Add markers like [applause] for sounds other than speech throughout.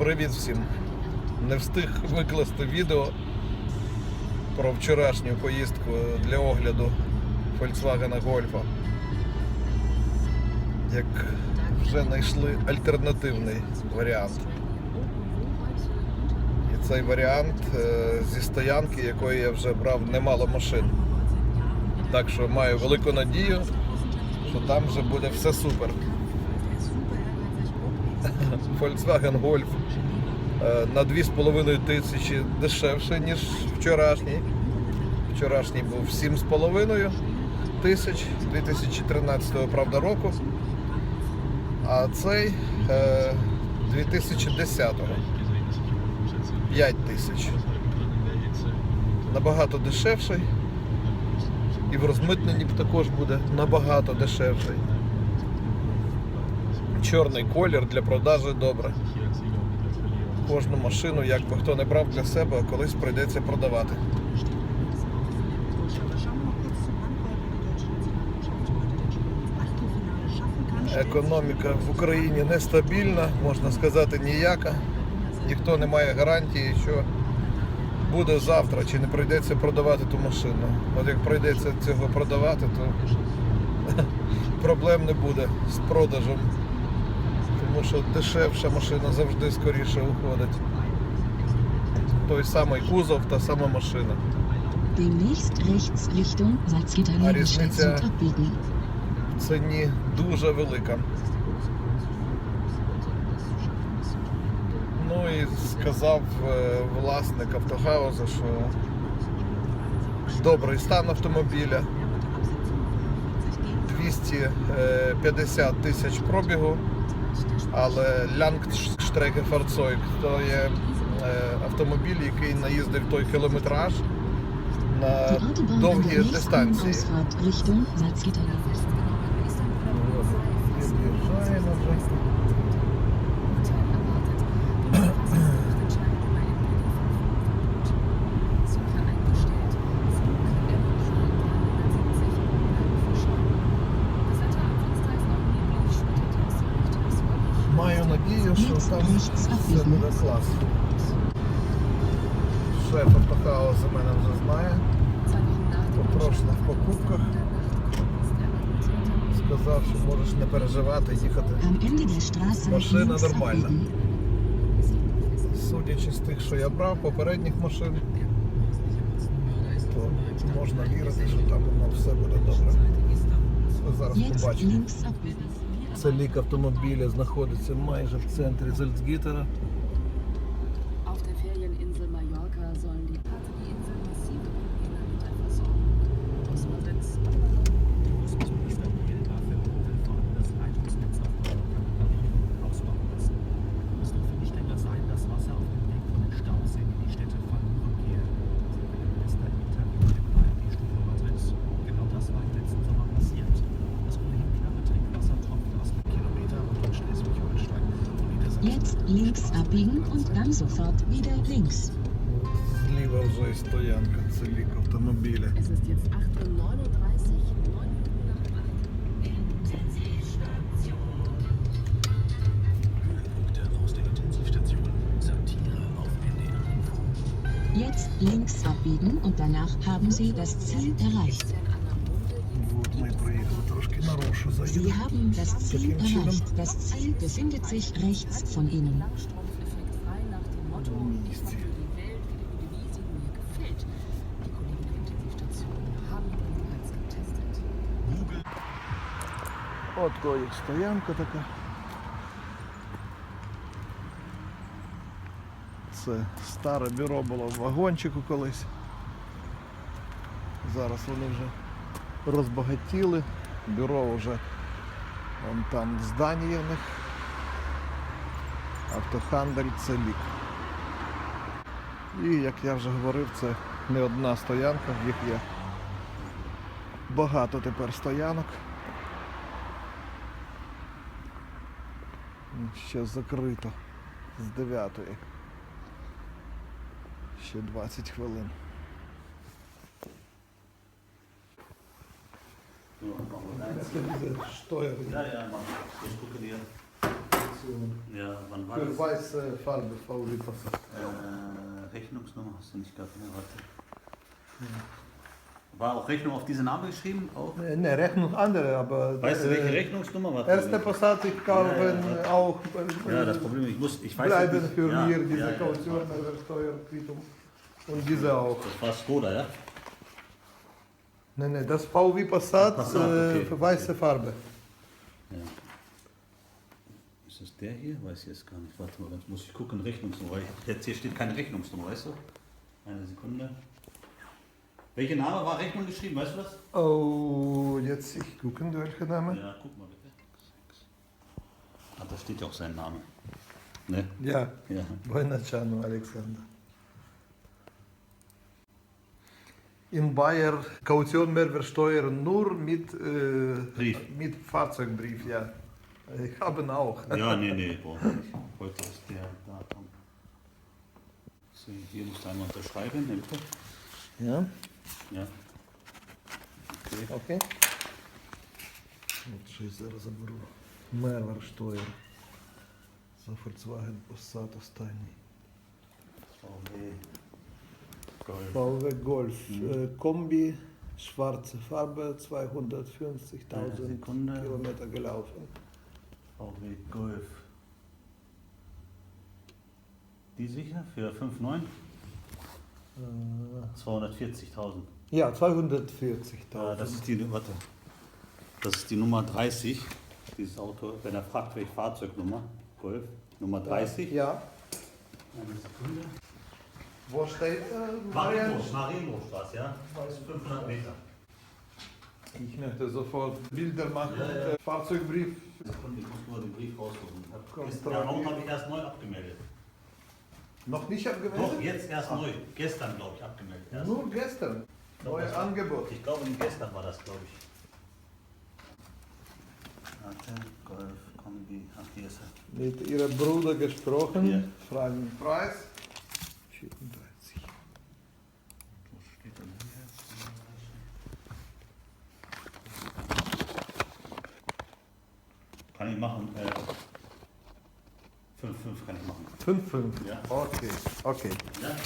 Привіт всім! Не встиг викласти відео про вчорашню поїздку для огляду Volkswagen Golf. Як вже знайшли альтернативний варіант. І цей варіант е, зі стоянки, якої я вже брав немало машин. Так що маю велику надію, що там вже буде все супер. [laughs] Volkswagen Golf на 2,5 тисячі дешевше, ніж вчорашній. Вчорашній був 7,5 тисяч 2013 правда року. А цей е, 2010 5 тисяч. Набагато дешевший. І в розмитненні також буде набагато дешевший. Чорний колір для продажі добре. Кожну машину, як би хто не брав для себе, а колись прийдеться продавати. Економіка в Україні нестабільна, можна сказати, ніяка. Ніхто не має гарантії, що буде завтра, чи не прийдеться продавати ту машину. От як прийдеться цього продавати, то [laughs] проблем не буде з продажем. Тому що дешевша машина завжди скоріше уходить. Той самий кузов, та сама машина. Salzgitter Різниця в ціні дуже велика. Ну і сказав е, власник автогаузу, що добрий стан автомобіля. 250 тисяч пробігу, але Langstrecke-Fahrzeug то є е, автомобіль, який наїздив той кілометраж на довгі дистанції. Надію, що там все буде клас. Шеф автохаусу мене вже знає. По прошлих покупках сказав, що можеш не переживати, їхати. Машина нормальна. Судячи з тих, що я брав попередніх машин, то можна вірити, що там воно все буде добре. Зараз abbiegen. Це лік автомобіля знаходиться майже в центрі Зальцгітера. sofort wieder links. Зліва вже і стоянка, це лік автомобіля. Es ist jetzt 8.39 Uhr, 9 Höhepunkte aus der Intensivstation. Satire auf NDR Info. Jetzt links abbiegen und danach haben Sie das Ziel erreicht. От ми проїхали трошки нарушу Sie заїхали. haben das Ziel Таким чином erreicht. Das Ziel befindet sich rechts von Ihnen. От коїх стоянка така. Це старе бюро було в вагончику колись. Зараз вони вже розбагатіли. Бюро вже вон там здання в них. Автохандель це лік. І як я вже говорив, це не одна стоянка, їх є багато тепер стоянок. Ще закрито з 9. Ще 20 хвилин. Я Ja, ja, mach. Ich gucke dir. Ja, wann war Für das? weiße Farbe Passat. Äh, Rechnungsnummer hast du nicht gehabt, ne? Warte. War auch Rechnung auf diese Name geschrieben? Auch? Ne, ne, Rechnung andere, aber. Weißt du, welche äh, Rechnungsnummer? Warte, Erste Passat, ich kaufe Ja, ja, auch. äh, Ja, das Problem, ich muss, ich weiß bleiben nicht. für ja, mir diese ja, Kaution, das war- also Steuerquittung. Und diese auch. Das war Skoda, ja? Ne, ne, das VW Passat, Passat, äh, okay. für weiße Farbe. Ja. Ist das der hier? Weiß ich jetzt gar nicht. Warte mal, jetzt muss ich gucken, Rechnungsnummer. Jetzt hier steht keine Rechnungsnummer, weißt du? Eine Sekunde. Welche Name war Rechnung geschrieben, weißt du das? Oh, jetzt ich gucken, welcher Name? Ja, guck mal bitte. Ah, da steht ja auch sein Name. Ne? Ja, Ja. Buonacciano, Alexander. In Bayer Kaution Mehrwertsteuer nur mit, äh, Brief. mit Fahrzeugbrief, ja. Ich habe ihn auch. Ja, nee, nee, nicht. Heute ist der Datum. So, hier musst du einmal unterschreiben, ne, bitte? Ja, Ja. Okay. окей. От що я зараз заберу. Мерверштойр. За Volkswagen Passat останній. VW Golf. VW Golf. Äh, Kombi, schwarze Farbe, 250.000 Sekunde. Kilometer gelaufen. VW Golf. Die sicher für 5,9? Äh, 240.000. ja, 240.000. Ja, das ist die, warte. Das ist die Nummer 30, dieses Auto. Wenn er fragt, welche Fahrzeugnummer, Golf, Nummer 30. Ja. Eine Sekunde. Wo steht äh, Marienburg, Marienburgstraße, ja? 500 Meter. Ich möchte sofort Bilder machen. Ja, ja. Äh, Fahrzeugbrief. Sekunde, ich muss nur den Brief Kommt gestern, habe ich erst neu abgemeldet? Noch nicht Doch, abgemeldet? jetzt erst neu. Gestern, glaube ich, abgemeldet. Erst. Nur gestern. Neues Angebot. Ich glaube, gestern war das, glaube ich. Warte, Golf, Kombi, ach, hier ist er. Mit ihrem Bruder gesprochen. Ja. Fragen Preis. 34. Wo steht denn hier? Kann ich machen. Äh, 5, 5 kann ich machen. 5, 5. Ja. Okay, okay. Ja?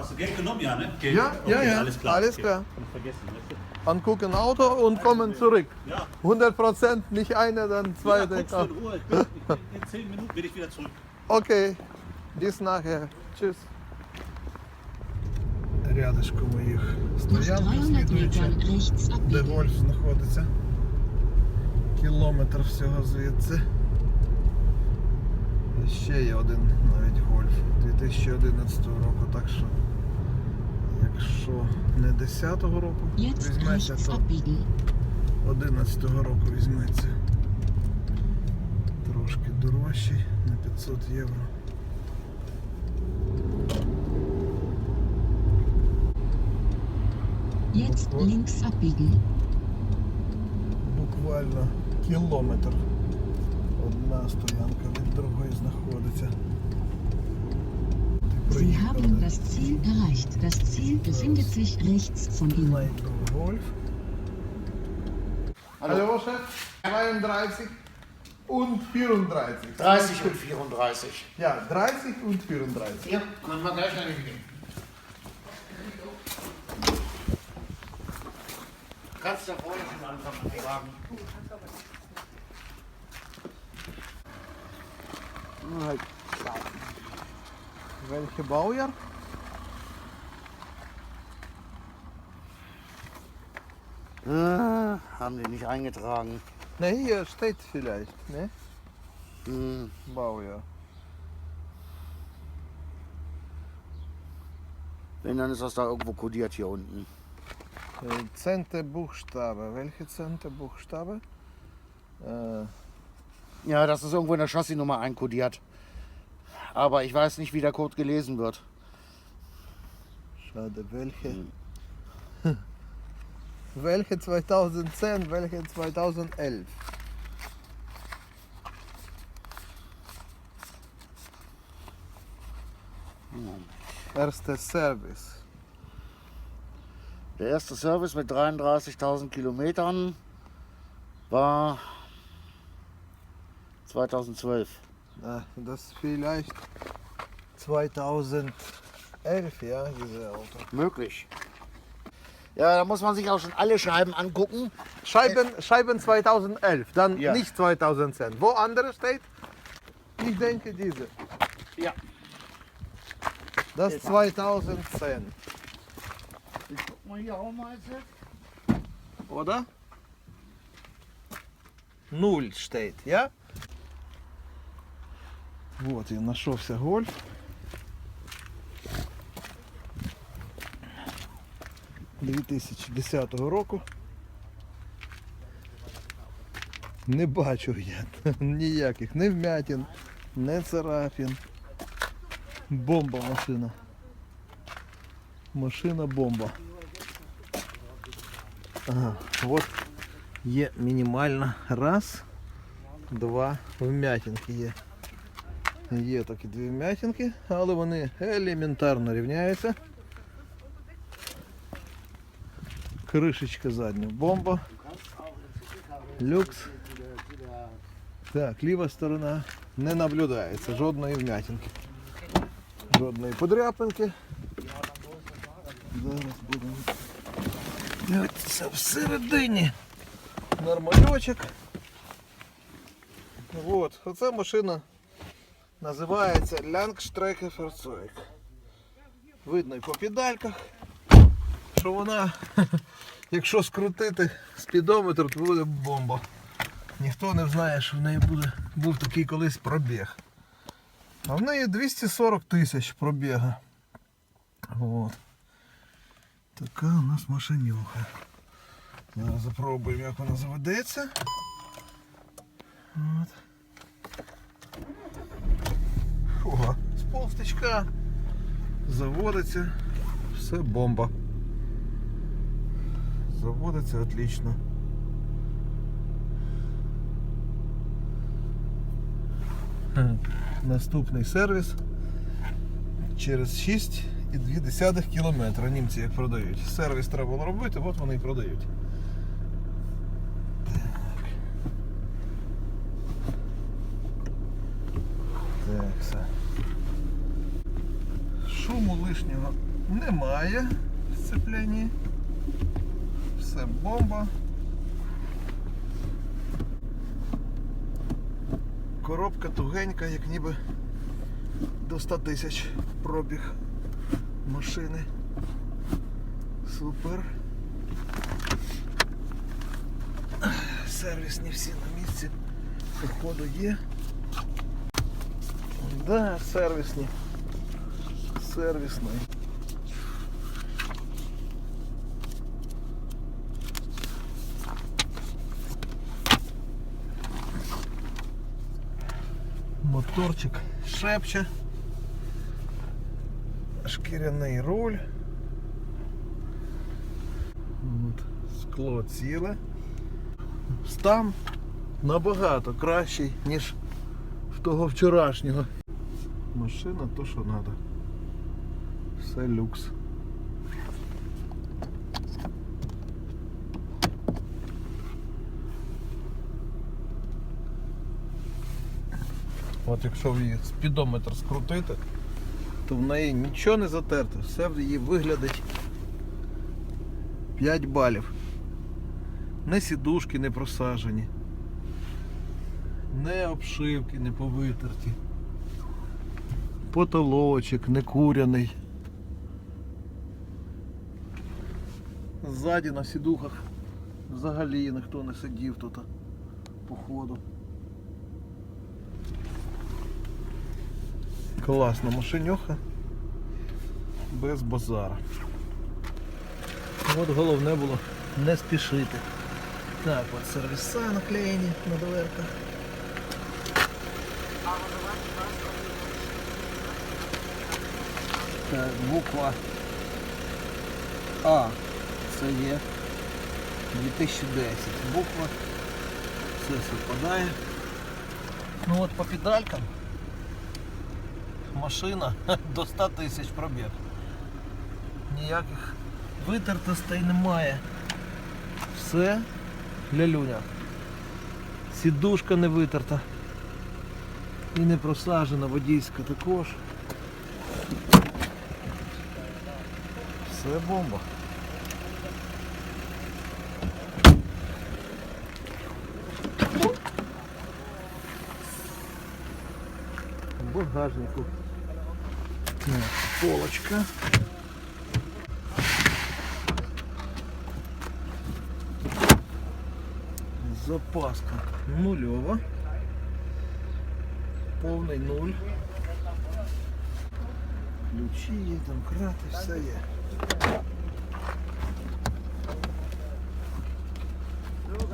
Hast du Geld genommen, ja, ne? Geld. Ja, ja, ja, Alles klar. alles klar. Vergessen, Angucken Auto und kommen zurück. Ja. 100 Prozent, nicht einer, dann Ja, zwei. du in Ruhe. Ich bin, ich bin, in 10 Minuten bin ich wieder zurück. Окей, bis nachher. Tschüss. Рядышком моїх Nach стоянка 300 слідуюча, Metern rechts де гольф знаходиться. Кілометр всього звідси. І ще є один навіть гольф 2011 року, так що якщо не 10-го року візьметься, то 11-го року візьметься. Трошки дорожчий на 500 євро. Буквально кілометр. Одна стоянка від другої знаходиться. Ти проїхав Das Ziel erreicht. Das Ziel befindet sich rechts von Ihnen. Wolf. Hallo, Chef. 32 und 34. 30 und 34. Ja, 30 und 34. Ja, können wir gleich reingehen. Kannst du vorher schon anfangen zu sagen. Halt Welche Baujahr? Ah, haben die nicht eingetragen. Ne, hier steht vielleicht, ne? Hm, Baujahr. wenn, dann ist das da irgendwo kodiert hier unten. Äh, Zehnte Buchstabe. Welche zehnte Buchstabe? Äh, Ja, das ist irgendwo in der Chassisnummer einkodiert. Aber ich weiß nicht, wie der Code gelesen wird. schade, welche? Welche 2010, welche 2011? Erster Service. Der erste Service mit 33.000 Kilometern war 2012. Ah, das ist vielleicht 2011, ja, diese Auto. Möglich. Ja, da muss man sich auch schon alle Scheiben angucken. Scheiben, Scheiben 2011, dann Ja. nicht 2010. Wo andere steht? Ich denke diese. Ja. Das ist 2010, Ich guck mal hier auch mal jetzt. oder? Нуль steht, ja? Вот, я нашелся гольф. – 2010 року. Не бачу я [laughs] ніяких ні вмятин, ні царапин. Бомба машина. Машина бомба. Ага, от є мінімальна. Раз, два, вмятинки є. Є такі дві вмятинки, але вони елементарно рівняються. Кришечка задня бомба. Люкс. Так, ліва сторона не наблюдається жодної вмятинки. Жодної подряпинки. Зараз будемо. дивитися всередині. Нормальочок. Оця машина називається Langstrecke Fahrzeug. Видно і по педальках, що вона, [laughs] якщо скрутити спідометр, то буде бомба. Ніхто не знає, що в неї буде, був такий колись пробіг. А в неї 240 тисяч пробіга. Вот. Така у нас машинюха. Зараз запробуємо, як вона заведеться. От. Ого, з полстичка заводиться. Все бомба. Заводиться отлично. Наступний сервіс через 6,2 кілометра. Німці як продають. Сервіс треба було робити, от вони і продають. Так. Все. Шуму лишнього немає в сцепленні. Все бомба. Коробка тугенька, як ніби до 100 тисяч пробіг машини. Супер. Сервісні всі на місці. Походу є. Да, сервісні. Сервісний. Моторчик шепче. Шкіряний руль. От, скло ціле. Стан набагато кращий, ніж в того вчорашнього. Машина то, що треба. Все люкс. От якщо її спідометр скрутити, то в неї нічого не затерте, все в її виглядить 5 балів. Не сідушки не просажені, не обшивки не повитерті, потолочок не куряний. Ззаді на сідухах взагалі ніхто не сидів тут походу. Класна машиньоха. Без базара. От головне було не спішити. Так, от сервіса наклеєні на дверках. Так, буква А. Це є 2010. Буква. Все совпадає. Ну от по педалькам машина [laughs] до 100 тисяч пробіг. Ніяких витертостей немає. Все лялюня. Сідушка не витерта. І не просажена водійська також. Все бомба. Багажнику. Так, полочка. Запаска нульова. Повний нуль. Ключі є, там крати, все є. От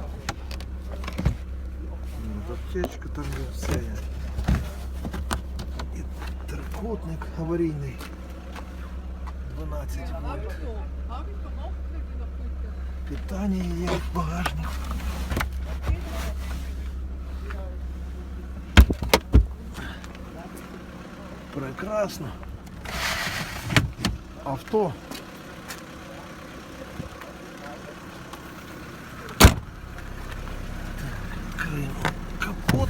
Аптечка там є, все є. І трикутник аварійний. 12 вольт. Питання є в багажнику. Прекрасно. Авто. Капот.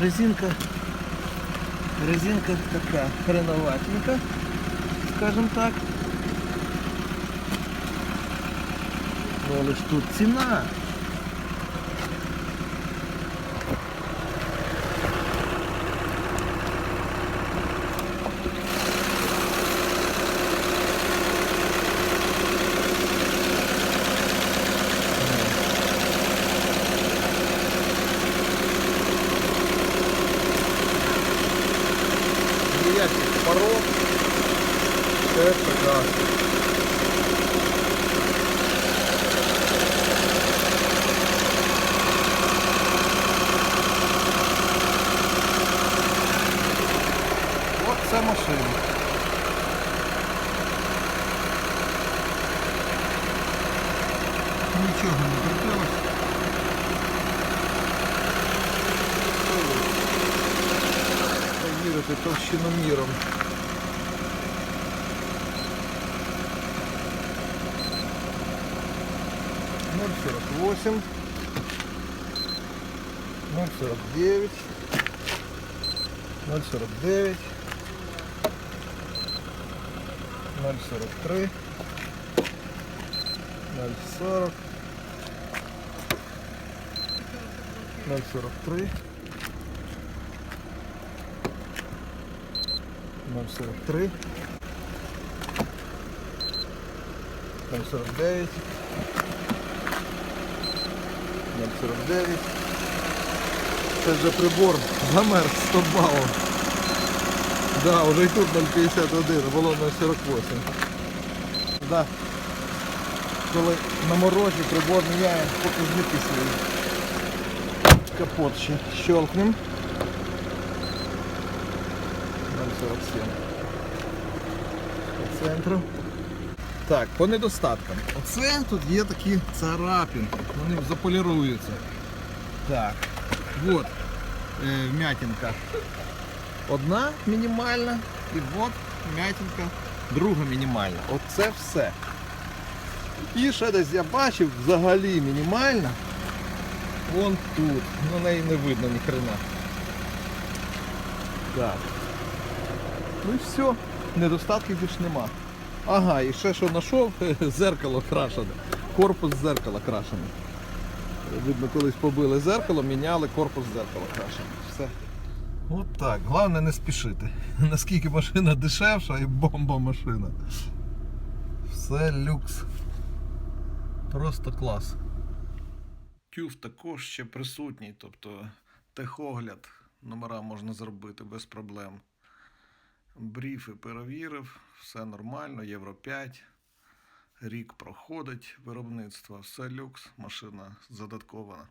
Резинка. Резинка така хреноватенька, скажем так. Ну, але ж тут ціна. Нічого не крутилось. Повірити товщиноміром. Ноль сорок восемь, ноль сорок девять, ноль сорок девять, ноль сорок три, ноль сорок, Ноль сорок три. 043 049 049 Це вже прибор замер 100 балів. Да, вже і тут 051, було 048. Да. Коли на морозі прибор міняє показники свої. Капот ще щелкнем. 0,47. По центру. Так, по недостаткам. Оце тут є такі царапинки. Вони заполіруються. Так. От е, вмятинка. Одна мінімальна і от вмятинка друга мінімальна. Оце все. І ще десь я бачив взагалі мінімальна. Вон тут. На неї не видно ні хрена. Так. Ну і все, недостатків більш нема. Ага, і ще що знайшов, [laughs] зеркало крашене. Корпус зеркала крашений. Видно, колись побили зеркало, міняли корпус зеркала крашений. Все. От так. Головне не спішити. [laughs] Наскільки машина дешевша і бомба машина. Все люкс. Просто клас. Тюф також ще присутній, тобто техогляд номера можна зробити без проблем. Бріфи перевірив, все нормально, Євро 5. Рік проходить виробництво, все люкс, машина задаткована.